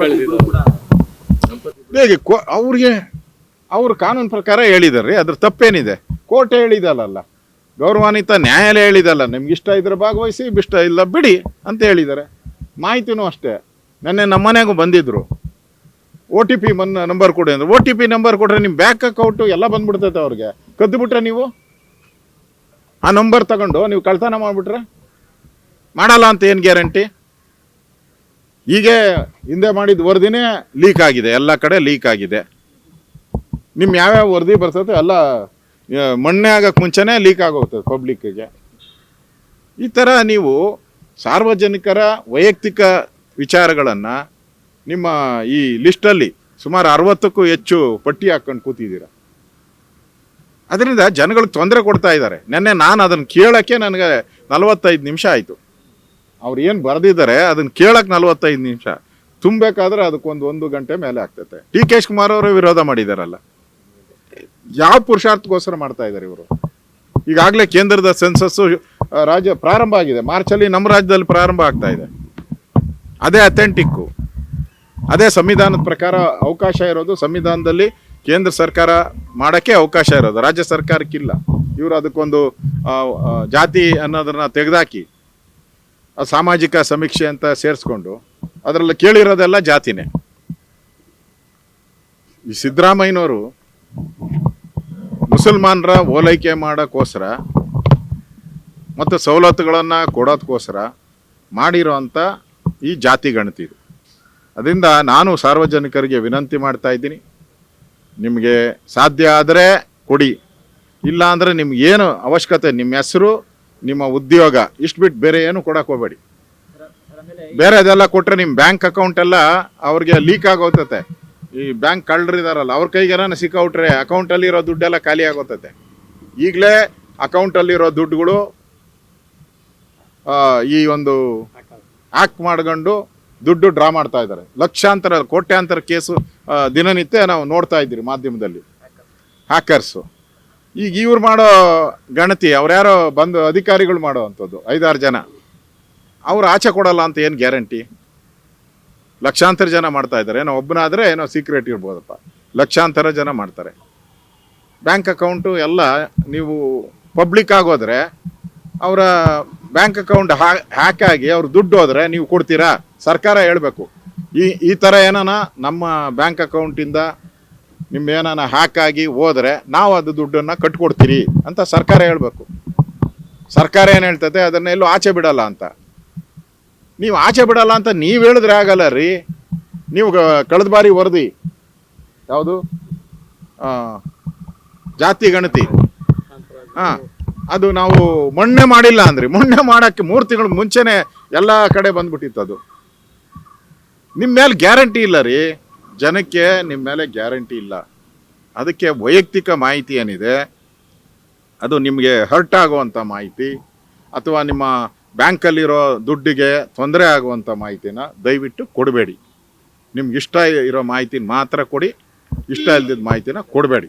ಕಳಿಸಿದ್ರು ಹೇಗೆ ಅವ್ರಿಗೆ ಅವ್ರು ಕಾನೂನು ಪ್ರಕಾರ ಹೇಳಿದಾರೆ ಅದ್ರ ತಪ್ಪೇನಿದೆ. ಕೋರ್ಟ್ ಹೇಳಿದಲ್ಲ ಗೌರವಾನ್ವಿತ ನ್ಯಾಯಾಲಯ ಹೇಳಿದಲ್ಲ ನಿಮ್ಗೆ ಇಷ್ಟ ಇದ್ರೆ ಭಾಗವಹಿಸಿ, ಇಷ್ಟ ಇಲ್ಲ ಬಿಡಿ ಅಂತ ಹೇಳಿದ್ದಾರೆ. ಮಾಹಿತಿನೂ ಅಷ್ಟೇ. ನೆನ್ನೆ ನಮ್ಮ ಮನೆಗೂ ಬಂದಿದ್ರು. ಓ ಟಿ ಪಿ ಮನ್ ನಂಬರ್ ಕೊಡಿ ಅಂದ್ರೆ. ಓ ಟಿ ಪಿ ನಂಬರ್ ಕೊಟ್ರೆ ನಿಮ್ಮ ಬ್ಯಾಂಕ್ ಅಕೌಂಟು ಎಲ್ಲ ಬಂದ್ಬಿಡ್ತೈತೆ ಅವ್ರಿಗೆ. ಕದ್ದು ಬಿಟ್ರೆ ನೀವು? ಆ ನಂಬರ್ ತಗೊಂಡು ನೀವು ಕಳ್ತನ ಮಾಡಿಬಿಟ್ರೆ? ಮಾಡಲ್ಲ ಅಂತ ಏನು ಗ್ಯಾರಂಟಿ? ಹೀಗೆ ಹಿಂದೆ ಮಾಡಿದ ವರದಿನೇ ಲೀಕ್ ಆಗಿದೆ. ಎಲ್ಲ ಕಡೆ ಲೀಕ್ ಆಗಿದೆ. ನಿಮ್ಮ ಯಾವ್ಯಾವ ವರದಿ ಬರ್ತದೆ ಎಲ್ಲ ಮಣ್ಣೆ ಆಗಕ್ಕೆ ಮುಂಚೆನೇ ಲೀಕ್ ಆಗೋಗ್ತದೆ ಪಬ್ಲಿಕ್ಕಿಗೆ ಈ ಥರ ನೀವು ಸಾರ್ವಜನಿಕರ ವೈಯಕ್ತಿಕ ವಿಚಾರಗಳನ್ನು ನಿಮ್ಮ ಈ ಲಿಸ್ಟಲ್ಲಿ ಸುಮಾರು ಅರವತ್ತಕ್ಕೂ ಹೆಚ್ಚು ಪಟ್ಟಿ ಹಾಕೊಂಡು ಕೂತಿದ್ದೀರ. ಅದರಿಂದ ಜನಗಳಿಗೆ ತೊಂದರೆ ಕೊಡ್ತಾ ಇದ್ದಾರೆ. ನೆನ್ನೆ ನಾನು ಅದನ್ನು ಕೇಳೋಕ್ಕೆ ನನಗೆ ನಲವತ್ತೈದು ನಿಮಿಷ ಆಯಿತು. ಅವ್ರು ಏನು ಬರೆದಿದ್ದಾರೆ ಅದನ್ನ ಕೇಳಕ್ಕೆ ನಲವತ್ತೈದು ನಿಮಿಷ. ತುಂಬಬೇಕಾದ್ರೆ ಅದಕ್ಕೊಂದು ಒಂದು ಗಂಟೆ ಮೇಲೆ ಆಗ್ತೈತೆ. ಟಿ ಕೆ ಕುಮಾರ್ ಅವರು ವಿರೋಧ ಮಾಡಿದಾರಲ್ಲ. ಯಾವ ಪುರುಷಾರ್ಥಕ್ಕೋಸ್ಕರ ಮಾಡ್ತಾ ಇದ್ದಾರೆ ಇವರು? ಈಗಾಗಲೇ ಕೇಂದ್ರದ ಸೆನ್ಸಸ್ಸು ರಾಜ್ಯ ಪ್ರಾರಂಭ ಆಗಿದೆ. ಮಾರ್ಚಲ್ಲಿ ನಮ್ಮ ರಾಜ್ಯದಲ್ಲಿ ಪ್ರಾರಂಭ ಆಗ್ತಾ ಇದೆ. ಅದೇ ಅಥೆಂಟಿಕ್ಕು. ಅದೇ ಸಂವಿಧಾನದ ಪ್ರಕಾರ ಅವಕಾಶ ಇರೋದು ಸಂವಿಧಾನದಲ್ಲಿ ಕೇಂದ್ರ ಸರ್ಕಾರ ಮಾಡೋಕ್ಕೆ ಅವಕಾಶ ಇರೋದು. ರಾಜ್ಯ ಸರ್ಕಾರಕ್ಕಿಲ್ಲ. ಇವರು ಅದಕ್ಕೊಂದು ಜಾತಿ ಅನ್ನೋದನ್ನು ತೆಗೆದಾಕಿ ಸಾಮಾಜಿಕ ಸಮೀಕ್ಷೆ ಅಂತ ಸೇರಿಸ್ಕೊಂಡು ಅದರಲ್ಲಿ ಕೇಳಿರೋದೆಲ್ಲ ಜಾತಿನೇ. ಈ ಸಿದ್ದರಾಮಯ್ಯನವರು ಮುಸಲ್ಮಾನರ ಓಲೈಕೆ ಮಾಡೋಕ್ಕೋಸ್ಕರ ಮತ್ತು ಸವಲತ್ತುಗಳನ್ನು ಕೊಡೋದಕ್ಕೋಸ್ಕರ ಮಾಡಿರೋಂಥ ಈ ಜಾತಿ ಗಣತಿ ಇದು. ಅದರಿಂದ ನಾನು ಸಾರ್ವಜನಿಕರಿಗೆ ವಿನಂತಿ ಮಾಡ್ತಾ ಇದ್ದೀನಿ, ನಿಮಗೆ ಸಾಧ್ಯ ಆದರೆ ಕೊಡಿ ಇಲ್ಲ ಅಂದರೆ ಏನು ಅವಶ್ಯಕತೆ, ನಿಮ್ಮ ಹೆಸರು ನಿಮ್ಮ ಉದ್ಯೋಗ ಇಷ್ಟು ಬಿಟ್ಟು ಬೇರೆ ಏನು ಕೊಡಕ್ಕೆ ಹೋಗಬೇಡಿ. ಬೇರೆ ಅದೆಲ್ಲ ಕೊಟ್ಟರೆ ನಿಮ್ಮ ಬ್ಯಾಂಕ್ ಅಕೌಂಟ್ ಎಲ್ಲ ಅವ್ರಿಗೆ ಲೀಕ್ ಆಗೋತತೆ. ಈ ಬ್ಯಾಂಕ್ ಕಳ್ಳರಿದಾರಲ್ಲ ಅವ್ರ ಕೈಗೇನ ಸಿಕ್ಕಾಬಿಟ್ರೆ ಅಕೌಂಟಲ್ಲಿ ಇರೋ ದುಡ್ಡೆಲ್ಲ ಖಾಲಿ ಆಗೋತತೆ. ಈಗಲೇ ಅಕೌಂಟಲ್ಲಿರೋ ದುಡ್ಡುಗಳು ಈ ಒಂದು ಆ್ಯಕ್ಟ್ ಮಾಡ್ಕೊಂಡು ದುಡ್ಡು ಡ್ರಾ ಮಾಡ್ತಾ ಇದ್ದಾರೆ. ಲಕ್ಷಾಂತರ, ಕೋಟ್ಯಾಂತರ ಕೇಸು ದಿನನಿತ್ಯ ನಾವು ನೋಡ್ತಾ ಇದ್ದೀರಿ ಮಾಧ್ಯಮದಲ್ಲಿ. ಹ್ಯಾಕರ್ಸು ಈಗ ಇವ್ರು ಮಾಡೋ ಗಣತಿ ಅವ್ರ್ಯಾರೋ ಬಂದು ಅಧಿಕಾರಿಗಳು ಮಾಡೋ ಅಂಥದ್ದು, ಐದಾರು ಜನ, ಅವ್ರು ಆಚೆ ಕೊಡಲ್ಲ ಅಂತ ಏನು ಗ್ಯಾರಂಟಿ? ಲಕ್ಷಾಂತರ ಜನ ಮಾಡ್ತಾ ಇದ್ದಾರೆ. ಏನೋ ಒಬ್ಬನಾದರೆ ಏನೋ ಸೀಕ್ರೆಟ್ ಇರ್ಬೋದಪ್ಪ. ಲಕ್ಷಾಂತರ ಜನ ಮಾಡ್ತಾರೆ. ಬ್ಯಾಂಕ್ ಅಕೌಂಟು ಎಲ್ಲ ನೀವು ಪಬ್ಲಿಕ್ ಆಗೋದ್ರೆ, ಅವರ ಬ್ಯಾಂಕ್ ಅಕೌಂಟ್ ಹ್ಯಾಕ್ ಆಗಿ ಅವ್ರು ದುಡ್ಡು ಹೋದರೆ ನೀವು ಕೊಡ್ತೀರಾ? ಸರ್ಕಾರ ಹೇಳಬೇಕು. ಈ ಈ ಥರ ಏನಾನ ನಮ್ಮ ಬ್ಯಾಂಕ್ ಅಕೌಂಟಿಂದ ನಿಮ್ಮ ಹಾಕಾಗಿ ಹೋದರೆ ನಾವು ಅದು ದುಡ್ಡನ್ನು ಕಟ್ಕೊಡ್ತೀರಿ ಅಂತ ಸರ್ಕಾರ ಹೇಳಬೇಕು. ಸರ್ಕಾರ ಏನು ಹೇಳ್ತದೆ, ಅದನ್ನ ಎಲ್ಲೂ ಆಚೆ ಬಿಡಲ್ಲ ಅಂತ. ನೀವು ಆಚೆ ಬಿಡಲ್ಲ ಅಂತ ನೀವು ಹೇಳಿದ್ರೆ ಆಗಲ್ಲ ರೀ. ನೀವು ಕಳೆದ ಬಾರಿ ವರದಿ, ಯಾವುದು? ಜಾತಿ ಗಣತಿ. ಹಾಂ, ಅದು ನಾವು ಮೊನ್ನೆ ಮಾಡಿಲ್ಲ ಅಂದ್ರೆ, ಮೊನ್ನೆ ಮಾಡೋಕ್ಕೆ ಮೂರು ತಿಂಗಳು ಮುಂಚೆನೆ ಎಲ್ಲ ಕಡೆ ಬಂದ್ಬಿಟ್ಟಿತ್ತು ಅದು. ನಿಮ್ಮ ಮೇಲೆ ಗ್ಯಾರಂಟಿ ಇಲ್ಲ ರೀ. ಜನಕ್ಕೆ ನಿಮ್ಮ ಮೇಲೆ ಗ್ಯಾರಂಟಿ ಇಲ್ಲ. ಅದಕ್ಕೆ ವೈಯಕ್ತಿಕ ಮಾಹಿತಿ ಏನಿದೆ? ಅದು ನಿಮಗೆ ಹರ್ಟ್ ಆಗುವಂಥ ಮಾಹಿತಿ ಅಥವಾ ನಿಮ್ಮ ಬ್ಯಾಂಕಲ್ಲಿರೋ ದುಡ್ಡಿಗೆ ತೊಂದರೆ ಆಗುವಂಥ ಮಾಹಿತಿನ ದಯವಿಟ್ಟು ಕೊಡಬೇಡಿ. ನಿಮ್ಗೆ ಇಷ್ಟ ಇರೋ ಮಾಹಿತಿನ ಮಾತ್ರ ಕೊಡಿ, ಇಷ್ಟ ಇಲ್ದಿದ್ದ ಮಾಹಿತಿನ ಕೊಡಬೇಡಿ.